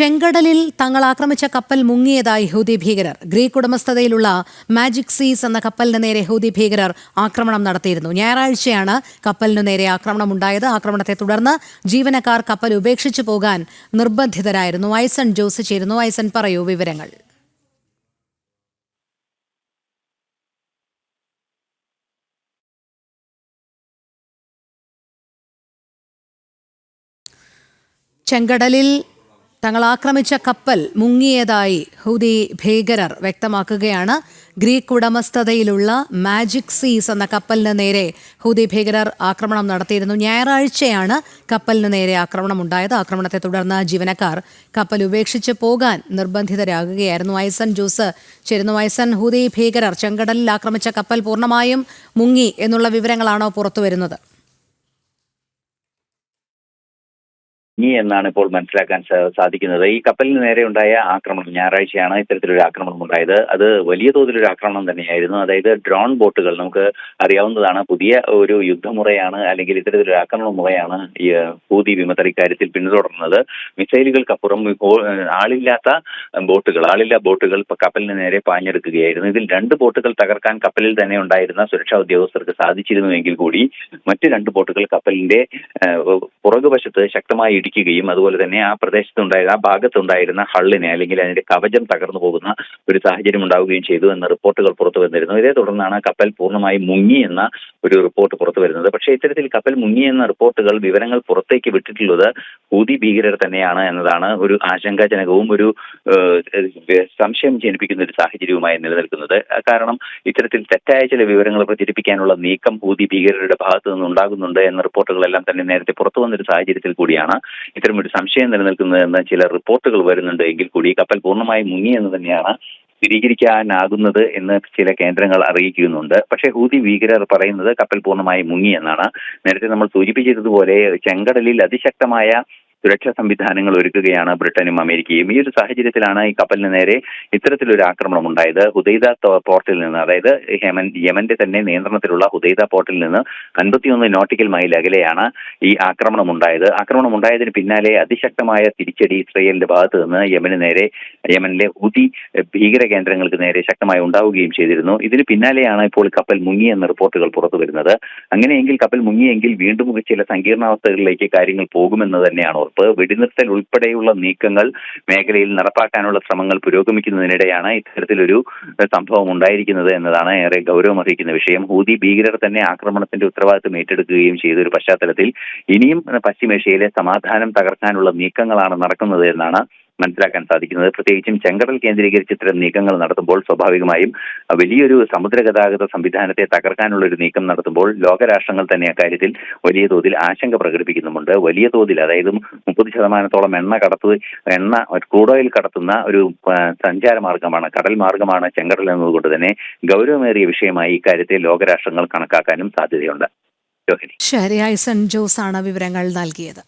ചെങ്കടലിൽ തങ്ങൾ ആക്രമിച്ച കപ്പൽ മുങ്ങിയതായി ഹൂതി ഭീകരർ. ഗ്രീക്ക് ഉടമസ്ഥതയിലുള്ള മാജിക് സീസ് എന്ന കപ്പലിന് നേരെ ഹൂതി ഭീകരർ ആക്രമണം നടത്തിയിരുന്നു. ഞായറാഴ്ചയാണ് കപ്പലിനു നേരെ ആക്രമണം ഉണ്ടായത് ആക്രമണത്തെ തുടർന്ന് ജീവനക്കാർ കപ്പൽ ഉപേക്ഷിച്ചു പോകാൻ നിർബന്ധിതരായിരുന്നു. ഐസൺ ജോസ് ചേരുന്നു. ഐസൺ പറയൂ വിവരങ്ങൾ. ചെങ്കടലിൽ തങ്ങൾ ആക്രമിച്ച കപ്പൽ മുങ്ങിയതായി ഹൂതി ഭീകരർ വ്യക്തമാക്കുകയാണ്. ഗ്രീക്ക് ഉടമസ്ഥതയിലുള്ള മാജിക് സീസ് എന്ന കപ്പലിന് നേരെ ഹൂതി ഭീകരർ ആക്രമണം നടത്തിയിരുന്നു. ഞായറാഴ്ചയാണ് കപ്പലിന് നേരെ ആക്രമണം ഉണ്ടായത് ആക്രമണത്തെ തുടർന്ന് ജീവനക്കാർ കപ്പൽ ഉപേക്ഷിച്ച് പോകാൻ നിർബന്ധിതരാകുകയായിരുന്നു. ഐസൻ ജോസ് ചേരുന്നു. ഐസൻ ഹൂതി ഭീകരർ ചെങ്കടലിൽ ആക്രമിച്ച കപ്പൽ പൂർണമായും മുങ്ങി എന്നുള്ള വിവരങ്ങളാണോ പുറത്തുവരുന്നത്? ഇനി എന്നാണ് ഇപ്പോൾ മനസ്സിലാക്കാൻ സാധിക്കുന്നത്. ഈ കപ്പലിന് നേരെ ഉണ്ടായ ആക്രമണം ഞായറാഴ്ചയാണ് ഇത്തരത്തിലൊരു ആക്രമണം ഉണ്ടായത്. അത് വലിയ തോതിലൊരു ആക്രമണം തന്നെയായിരുന്നു. അതായത് ഡ്രോൺ ബോട്ടുകൾ നമുക്ക് അറിയാവുന്നതാണ്. പുതിയ ഒരു യുദ്ധമുറയാണ് അല്ലെങ്കിൽ ഇത്തരത്തിലൊരു ആക്രമണ മുറയാണ് ഈ ഹൂതി വിമതർ ഇക്കാര്യത്തിൽ പിന്തുടർന്നത്. മിസൈലുകൾക്കപ്പുറം ആളില്ലാത്ത ബോട്ടുകൾ ആളില്ലാ ബോട്ടുകൾ കപ്പലിന് നേരെ പാഞ്ഞെടുക്കുകയായിരുന്നു. ഇതിൽ രണ്ട് ബോട്ടുകൾ തകർക്കാൻ കപ്പലിൽ തന്നെ ഉണ്ടായിരുന്ന സുരക്ഷാ ഉദ്യോഗസ്ഥർക്ക് സാധിച്ചിരുന്നുവെങ്കിൽ കൂടി മറ്റ് രണ്ട് ബോട്ടുകൾ കപ്പലിന്റെ പുറകുവശത്ത് ശക്തമായി ഇടിക്കുകയും അതുപോലെ തന്നെ ആ പ്രദേശത്തുണ്ടായിരുന്ന ആ ഭാഗത്തുണ്ടായിരുന്ന ഹള്ളിനെ അല്ലെങ്കിൽ അതിന്റെ കവചം തകർന്നു പോകുന്ന ഒരു സാഹചര്യം ഉണ്ടാവുകയും ചെയ്തു എന്ന റിപ്പോർട്ടുകൾ പുറത്തു വന്നിരുന്നു. ഇതേ തുടർന്നാണ് കപ്പൽ പൂർണമായി മുങ്ങി എന്ന ഒരു റിപ്പോർട്ട് പുറത്തു വരുന്നത്. പക്ഷേ ഇത്തരത്തിൽ കപ്പൽ മുങ്ങി എന്ന റിപ്പോർട്ടുകൾ വിവരങ്ങൾ പുറത്തേക്ക് വിട്ടിട്ടുള്ളത് ഹൂതി ഭീകരർ തന്നെയാണ് എന്നതാണ് ഒരു ആശങ്കാജനകവും ഒരു സംശയം ജനിപ്പിക്കുന്ന ഒരു സാഹചര്യവുമായി നിലനിൽക്കുന്നത്. കാരണം ഇത്തരത്തിൽ തെറ്റായ ചില വിവരങ്ങൾ പ്രചരിപ്പിക്കാനുള്ള നീക്കം ഹൂതി ഭീകരരുടെ ഭാഗത്തു നിന്ന് ഉണ്ടാകുന്നുണ്ട് എന്ന റിപ്പോർട്ടുകളെല്ലാം തന്നെ നേരത്തെ പുറത്തു വന്നൊരു സാഹചര്യത്തിൽ കൂടിയാണ്. ഇത്തരം ഒരു സംശയം നിലനിൽക്കുന്നതെന്ന് ചില റിപ്പോർട്ടുകൾ വരുന്നുണ്ട്. എങ്കിൽ കൂടി കപ്പൽ പൂർണമായി മുങ്ങി എന്ന് തന്നെയാണ് സ്ഥിരീകരിക്കാനാകുന്നത് എന്ന് ചില കേന്ദ്രങ്ങൾ അറിയിക്കുന്നുണ്ട്. പക്ഷേ ഹൂതി ഭീകരർ പറയുന്നത് കപ്പൽ പൂർണമായി മുങ്ങി എന്നാണ്. നേരത്തെ നമ്മൾ സൂചിപ്പിച്ചതുപോലെ ചെങ്കടലിൽ അതിശക്തമായ സുരക്ഷാ സംവിധാനങ്ങൾ ഒരുക്കുകയാണ് ബ്രിട്ടനും അമേരിക്കയും. ഈ ഒരു സാഹചര്യത്തിലാണ് ഈ കപ്പലിന് നേരെ ഇത്തരത്തിലൊരു ആക്രമണം ഉണ്ടായത്. ഹുദൈദ പോർട്ടിൽ നിന്ന് അതായത് യമൻ യമന്റെ തന്നെ നിയന്ത്രണത്തിലുള്ള ഹുദൈദ പോർട്ടിൽ നിന്ന് അൻപത്തിയൊന്ന് നോട്ടിക്കൽ മൈൽ അകലെയാണ് ഈ ആക്രമണം ഉണ്ടായത്. ആക്രമണം ഉണ്ടായതിന് പിന്നാലെ അതിശക്തമായ തിരിച്ചടി ഇസ്രയേലിന്റെ ഭാഗത്ത് നിന്ന് യമന് നേരെ യമനിലെ ഹുതി ഭീകര കേന്ദ്രങ്ങൾക്ക് നേരെ ശക്തമായി ഉണ്ടാവുകയും ചെയ്തിരുന്നു. ഇതിന് പിന്നാലെയാണ് ഇപ്പോൾ കപ്പൽ മുങ്ങി എന്ന റിപ്പോർട്ടുകൾ പുറത്തു വരുന്നത്. അങ്ങനെയെങ്കിൽ കപ്പൽ മുങ്ങിയെങ്കിൽ വീണ്ടും ചില സങ്കീർണാവസ്ഥകളിലേക്ക് കാര്യങ്ങൾ പോകുമെന്ന് തന്നെയാണ് ഉറപ്പ് വെടിനിർത്തൽ ഉൾപ്പെടെയുള്ള നീക്കങ്ങൾ മേഖലയിൽ നടപ്പാക്കാനുള്ള ശ്രമങ്ങൾ പുരോഗമിക്കുന്നതിനിടെയാണ് ഇത്തരത്തിലൊരു സംഭവം ഉണ്ടായിരിക്കുന്നത് എന്നതാണ് ഏറെ ഗൗരവമർഹിക്കുന്ന വിഷയം. ഹൂതി ഭീകരർ തന്നെ ആക്രമണത്തിന്റെ ഉത്തരവാദിത്വം ഏറ്റെടുക്കുകയും ചെയ്ത ഒരു പശ്ചാത്തലത്തിൽ ഇനിയും പശ്ചിമേഷ്യയിലെ സമാധാനം തകർക്കാനുള്ള നീക്കങ്ങളാണ് നടക്കുന്നത് എന്നാണ് മനസ്സിലാക്കാൻ സാധിക്കുന്നത്. പ്രത്യേകിച്ചും ചെങ്കടൽ കേന്ദ്രീകരിച്ച് ഇത്തരം നീക്കങ്ങൾ നടത്തുമ്പോൾ സ്വാഭാവികമായും വലിയൊരു സമുദ്ര ഗതാഗത സംവിധാനത്തെ തകർക്കാനുള്ള ഒരു നീക്കം നടത്തുമ്പോൾ ലോകരാഷ്ട്രങ്ങൾ തന്നെ അക്കാര്യത്തിൽ വലിയ തോതിൽ ആശങ്ക പ്രകടിപ്പിക്കുന്നുമുണ്ട്. വലിയ തോതിൽ അതായത് മുപ്പത് ശതമാനത്തോളം എണ്ണ കടത്തു എണ്ണ ക്രൂഡ് ഓയിൽ കടത്തുന്ന ഒരു സഞ്ചാര മാർഗമാണ് കടൽ മാർഗമാണ് ചെങ്കടൽ എന്നതുകൊണ്ട് തന്നെ ഗൗരവമേറിയ വിഷയമായി ഇക്കാര്യത്തെ ലോകരാഷ്ട്രങ്ങൾ കണക്കാക്കാനും സാധ്യതയുണ്ട്. ശരി ഐസൺ ജോസ് ആണ് വിവരങ്ങൾ നൽകിയത്.